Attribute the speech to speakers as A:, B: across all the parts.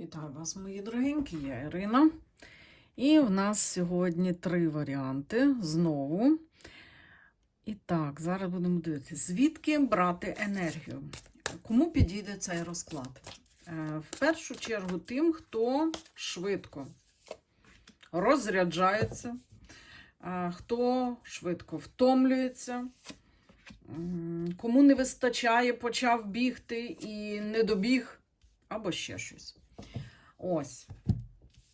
A: Вітаю вас, мої дорогенькі, я Ірина. І в нас сьогодні три варіанти знову. І так, зараз будемо дивитися, звідки брати енергію. Кому підійде цей розклад? Е, В першу чергу тим, хто швидко розряджається, е, хто швидко втомлюється, кому не вистачає, почав бігти і не добіг, або ще щось. Ось.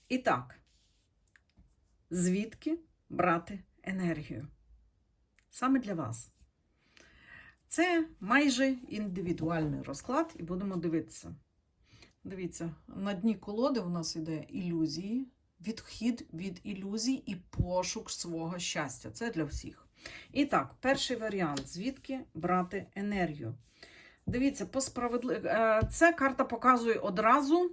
A: І так, звідки брати енергію? Саме для вас. Це майже індивідуальний розклад, і будемо дивитися. Дивіться, на дні колоди у нас йде ілюзії, відхід від ілюзій і пошук свого щастя. Це для всіх. І так, перший варіант: звідки брати енергію? Дивіться, по справедли... е, Це карта показує одразу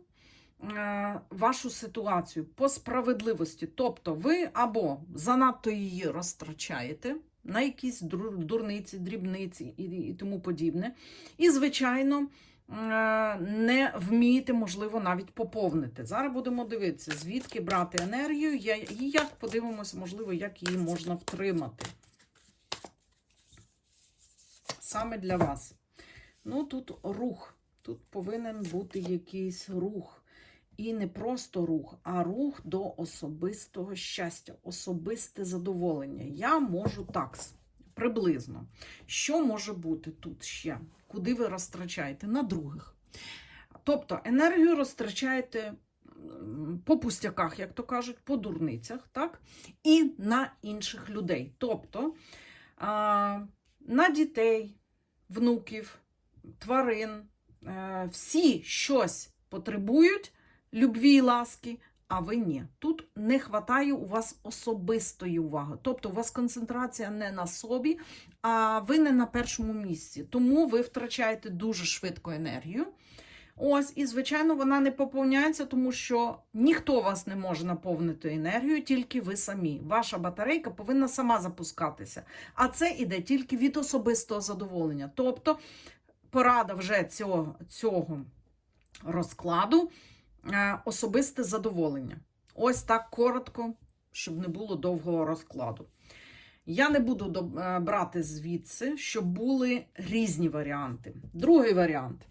A: вашу ситуацію по справедливості. Тобто, ви або занадто її розтрачаєте на якісь дурниці, дрібниці і, і тому подібне. І, звичайно, е, не вмієте, можливо, навіть поповнити. Зараз будемо дивитися, звідки брати енергію, і як подивимося, можливо, як її можна втримати. Саме для вас. Ну, тут рух. Тут повинен бути якийсь рух. І не просто рух, а рух до особистого щастя, особисте задоволення. Я можу так приблизно. Що може бути тут ще? Куди ви розтрачаєте? На других. Тобто енергію розтрачаєте по пустяках, як то кажуть, по дурницях, так? І на інших людей. Тобто на дітей, внуків, тварин, е, всі щось потребують любві і ласки, а ви ні. Тут не вистачає у вас особистої уваги. Тобто у вас концентрація не на собі, а ви не на першому місці. Тому ви втрачаєте дуже швидко енергію. Ось, і, звичайно, вона не поповняється, тому що ніхто вас не може наповнити енергію, тільки ви самі. Ваша батарейка повинна сама запускатися. А це іде тільки від особистого задоволення. Тобто, порада вже цього, цього розкладу особисте задоволення. Ось так коротко, щоб не було довгого розкладу. Я не буду е, брати звідси, щоб були різні варіанти. Другий варіант.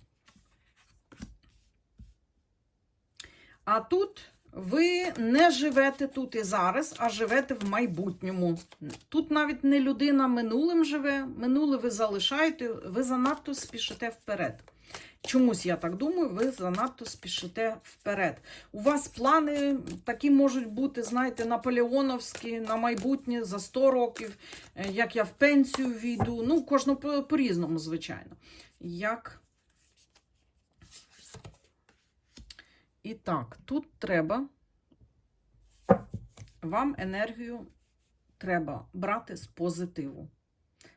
A: А тут ви не живете тут і зараз, а живете в майбутньому. Тут навіть не людина минулим живе, минуле ви залишаєте, ви занадто спішите вперед. Чомусь я так думаю, ви занадто спішите вперед. У вас плани такі можуть бути, знаєте, наполеоновські на майбутнє за 100 років, е, як я в пенсію війду. Ну, по- по-різному, звичайно. Як І так, тут треба вам енергію треба брати з позитиву.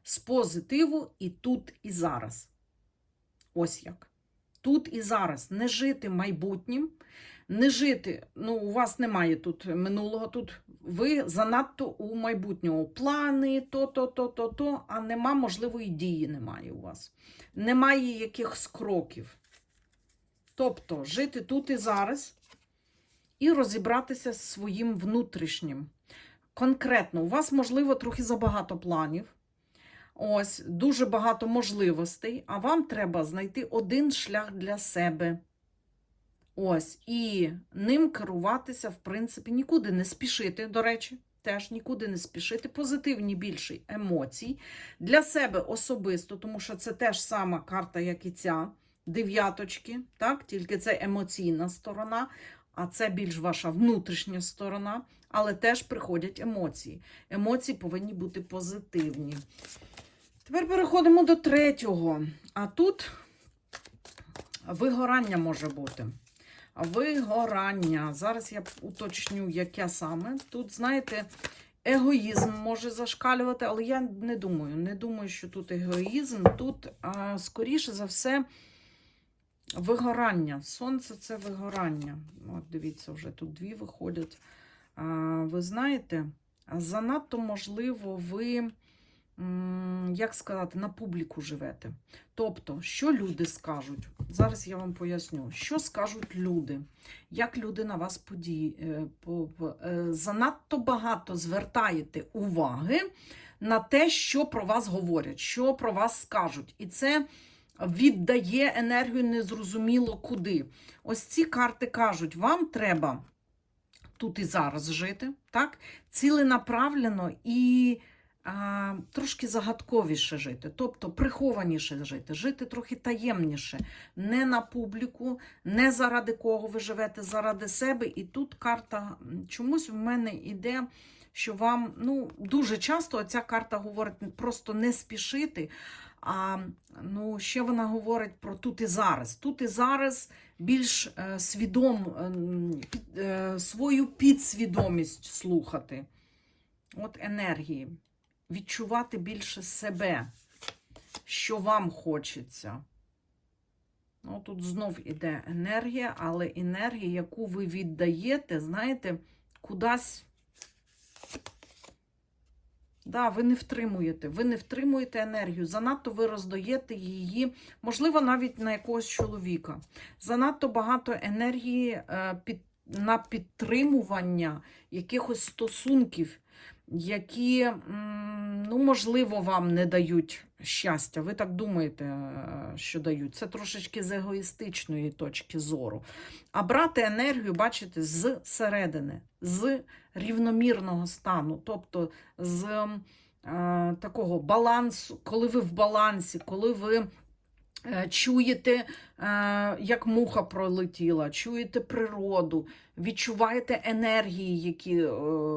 A: З позитиву і тут, і зараз. Ось як. Тут і зараз. Не жити майбутнім, не жити, ну, у вас немає тут минулого, тут ви занадто у майбутньому. Плани, то, то, то, то, то, а нема можливої дії немає у вас. Немає якихось кроків. Тобто жити тут і зараз і розібратися з своїм внутрішнім. Конкретно, у вас, можливо, трохи забагато планів, ось, дуже багато можливостей, а вам треба знайти один шлях для себе. Ось, і ним керуватися, в принципі, нікуди не спішити, до речі, теж нікуди не спішити. Позитивні більше емоцій для себе особисто, тому що це теж сама карта, як і ця дев'яточки, так? тільки це емоційна сторона, а це більш ваша внутрішня сторона, але теж приходять емоції. Емоції повинні бути позитивні. Тепер переходимо до третього. А тут вигорання може бути. Вигорання. Зараз я уточню, яке саме. Тут, знаєте, егоїзм може зашкалювати, але я не думаю. Не думаю, що тут егоїзм. Тут, скоріше за все, Вигорання. Сонце це вигорання. От дивіться, вже тут дві виходять. Ви знаєте, занадто можливо, ви як сказати, на публіку живете. Тобто, що люди скажуть? Зараз я вам поясню, що скажуть люди, як люди на вас події, е, е, занадто багато звертаєте уваги на те, що про вас говорять, що про вас скажуть. І це віддає енергію незрозуміло куди. Ось ці карти кажуть, вам треба тут і зараз жити, так? ціленаправлено і а, трошки загадковіше жити, тобто прихованіше жити, жити трохи таємніше, не на публіку, не заради кого ви живете, заради себе. І тут карта чомусь в мене іде. Що вам ну дуже часто ця карта говорить просто не спішити. А ну, ще вона говорить про тут і зараз. Тут і зараз більш е, свідом, під, е, свою підсвідомість слухати. От енергії. Відчувати більше себе, що вам хочеться. Ну, тут знов іде енергія, але енергія, яку ви віддаєте, знаєте, кудись. Да, ви не втримуєте, ви не втримуєте енергію, занадто ви роздаєте її, можливо, навіть на якогось чоловіка. Занадто багато енергії е, під, на підтримування якихось стосунків, які, ну, можливо, вам не дають щастя. Ви так думаєте, е, що дають. Це трошечки з егоїстичної точки зору. А брати енергію, бачите, з середини, з рівномірного стану, тобто з е, такого балансу, коли ви в балансі, коли ви чуєте, е, як муха пролетіла, чуєте природу, відчуваєте енергії, які е,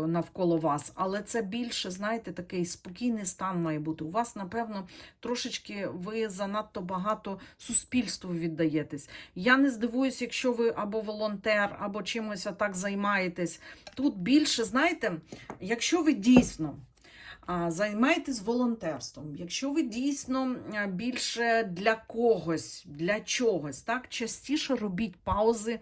A: навколо вас, але це більше, знаєте, такий спокійний стан має бути. У вас, напевно, трошечки ви занадто багато суспільству віддаєтесь. Я не здивуюсь, якщо ви або волонтер, або чимось так займаєтесь. Тут більше, знаєте, якщо ви дійсно. Займайтесь волонтерством. Якщо ви дійсно більше для когось, для чогось, так, частіше робіть паузи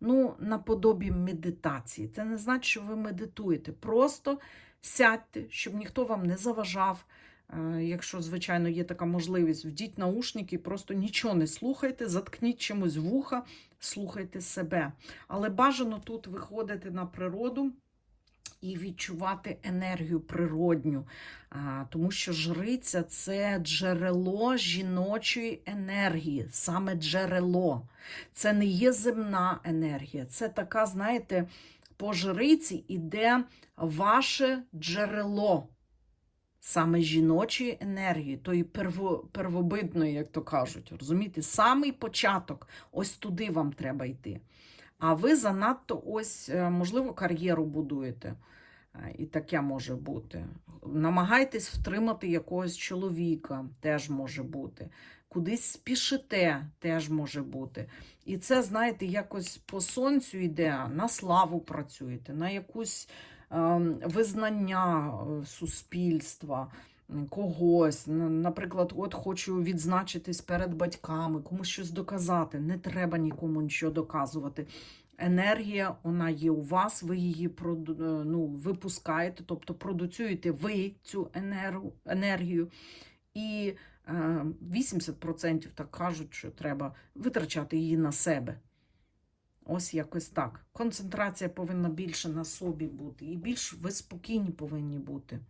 A: ну, наподобі медитації. Це не значить, що ви медитуєте. Просто сядьте, щоб ніхто вам не заважав. Е, Якщо, звичайно, є така можливість, вдіть наушники, просто нічого не слухайте, заткніть чимось вуха, слухайте себе. Але бажано тут виходити на природу і відчувати енергію природню, тому що жриця це джерело жіночої енергії, саме джерело. Це не є земна енергія, це така, знаєте, по жриці іде ваше джерело. Саме жіночої енергії, тої перво, первобитної, як то кажуть, розумієте, самий початок, ось туди вам треба йти. А ви занадто ось, е, можливо, кар'єру будуєте. Е, І таке може бути. Намагайтесь втримати якогось чоловіка, теж може бути. Кудись спішите, теж може бути. І це, знаєте, якось по сонцю йде, на славу працюєте, на якусь ем, визнання е, суспільства. Когось, наприклад, от хочу відзначитись перед батьками, комусь щось доказати. Не треба нікому нічого доказувати. Енергія, вона є у вас, ви її е, ну, випускаєте, тобто продуцюєте ви цю енергію. І е, 80% так кажуть, що треба витрачати її на себе. Ось якось так. Концентрація повинна більше на собі бути, і більш ви спокійні повинні бути.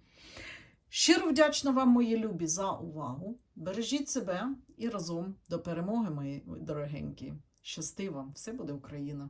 A: Щиро вдячна вам, мої любі, за увагу. Бережіть себе і разом до перемоги, мої дорогенькі. Щасти вам! Все буде Україна!